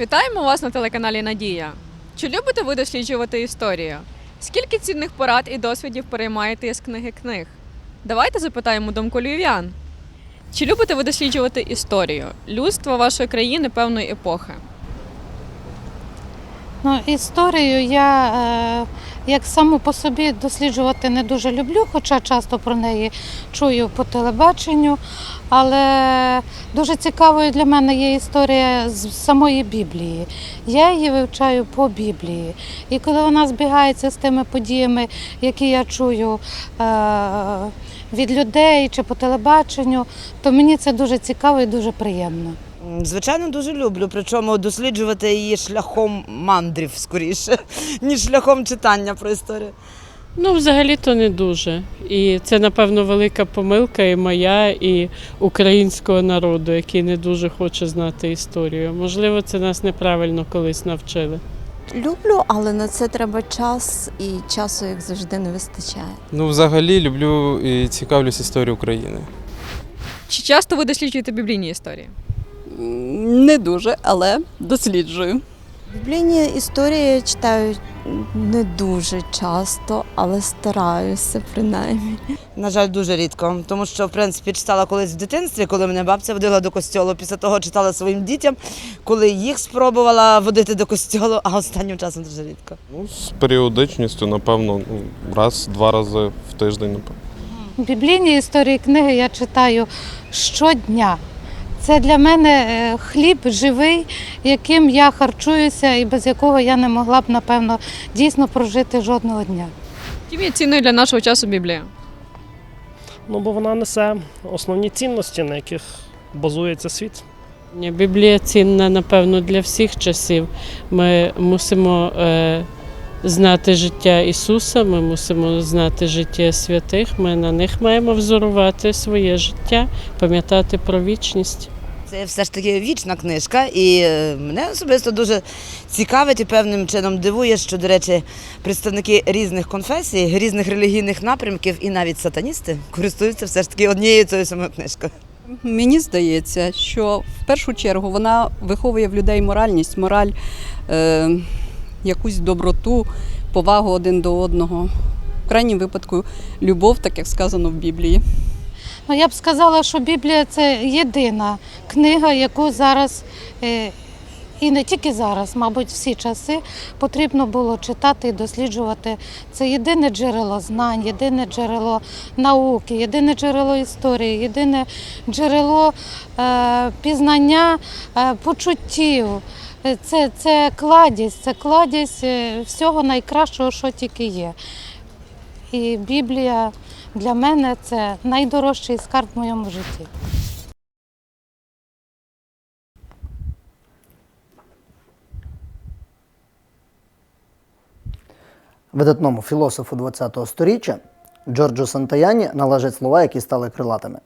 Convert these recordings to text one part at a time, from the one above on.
Вітаємо вас на телеканалі Надія. Чи любите ви досліджувати історію? Скільки цінних порад і досвідів переймаєте із книги книг? Давайте запитаємо думку львів'ян. Чи любите ви досліджувати історію, людство вашої країни певної епохи? Ну, історію я е, як саму по собі досліджувати не дуже люблю, хоча часто про неї чую по телебаченню. Але дуже цікавою для мене є історія з самої Біблії. Я її вивчаю по Біблії. І коли вона збігається з тими подіями, які я чую е, від людей чи по телебаченню, то мені це дуже цікаво і дуже приємно. Звичайно, дуже люблю. Причому досліджувати її шляхом мандрів скоріше, ніж шляхом читання про історію. Ну, взагалі-то не дуже. І це, напевно, велика помилка і моя, і українського народу, який не дуже хоче знати історію. Можливо, це нас неправильно колись навчили. Люблю, але на це треба час, і часу, як завжди, не вистачає. Ну, взагалі люблю і цікавлюсь історією України. Чи часто ви досліджуєте біблійні історії? Не дуже, але досліджую. Біблійні історії я читаю не дуже часто, але стараюся принаймні. На жаль, дуже рідко, тому що в принципі читала колись в дитинстві, коли мене бабця водила до костьолу. Після того читала своїм дітям, коли їх спробувала водити до костьолу, а останнім часом дуже рідко. Ну, з періодичністю, напевно, ну, раз-два рази в тиждень, напевно. Біблійні історії книги я читаю щодня. Це для мене е, хліб живий, яким я харчуюся і без якого я не могла б, напевно, дійсно прожити жодного дня. Чим є цінною для нашого часу Біблія? Ну, бо вона несе основні цінності, на яких базується світ. Біблія цінна, напевно, для всіх часів. Ми мусимо е, знати життя Ісуса, ми мусимо знати життя святих. Ми на них маємо взорувати своє життя, пам'ятати про вічність. Це все ж таки вічна книжка, і е, мене особисто дуже цікавить і певним чином дивує, що, до речі, представники різних конфесій, різних релігійних напрямків і навіть сатаністи користуються все ж таки однією тою самою книжкою. Мені здається, що в першу чергу вона виховує в людей моральність, мораль, е, якусь доброту, повагу один до одного. В крайньому випадку любов, так як сказано в Біблії. Ну, я б сказала, що Біблія це єдина книга, яку зараз, е, і не тільки зараз, мабуть, всі часи потрібно було читати і досліджувати. Це єдине джерело знань, єдине джерело науки, єдине джерело історії, єдине джерело е, пізнання е, почуттів. Це, це кладість, це кладість всього найкращого, що тільки є. І Біблія для мене це найдорожчий скарб в моєму житті. Видатному філософу ХХ століття Джорджу Сантаяні належать слова, які стали крилатими.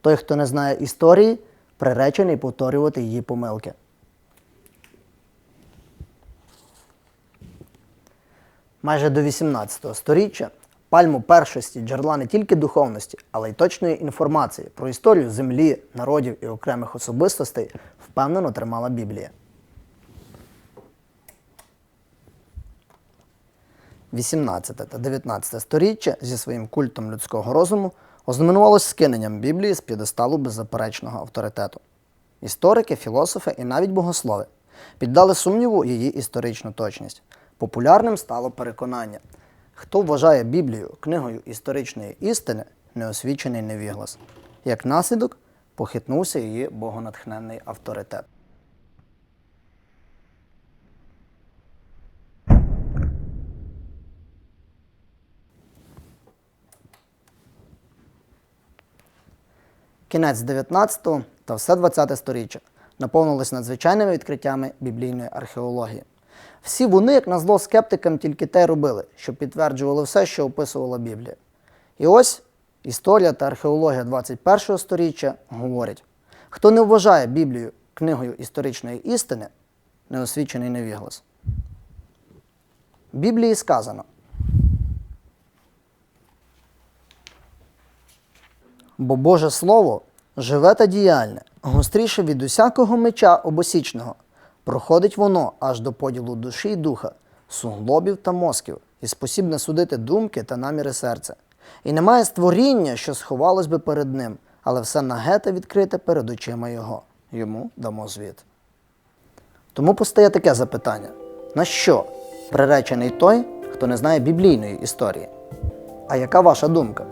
Той, хто не знає історії, приречений повторювати її помилки. Майже до 18 століття пальму першості джерела не тільки духовності, але й точної інформації про історію землі, народів і окремих особистостей впевнено тримала Біблія. 18 та 19 сторіччя зі своїм культом людського розуму ознаменувалось скиненням Біблії з п'єдесталу беззаперечного авторитету. Історики, філософи і навіть богослови піддали сумніву її історичну точність. Популярним стало переконання: хто вважає Біблію книгою історичної істини, неосвічений невіглас. Як наслідок, похитнувся її богонатхненний авторитет. Кінець 19-го та все 20-те сторіччя наповнилось надзвичайними відкриттями біблійної археології. Всі вони, як назло скептикам, тільки те робили, що підтверджували все, що описувала Біблія. І ось історія та археологія 21-го сторіччя говорять: хто не вважає Біблію книгою історичної істини, неосвічений невіглас. Біблії сказано. Бо Боже Слово живе та діяльне, гостріше від усякого меча обосічного, Проходить воно аж до поділу душі й духа, суглобів та мозків, і спосібне судити думки та наміри серця. І немає створіння, що сховалось би перед ним, але все наге та відкрите перед очима його. Йому дамо звіт. Тому постає таке запитання: на що приречений той, хто не знає біблійної історії? А яка ваша думка?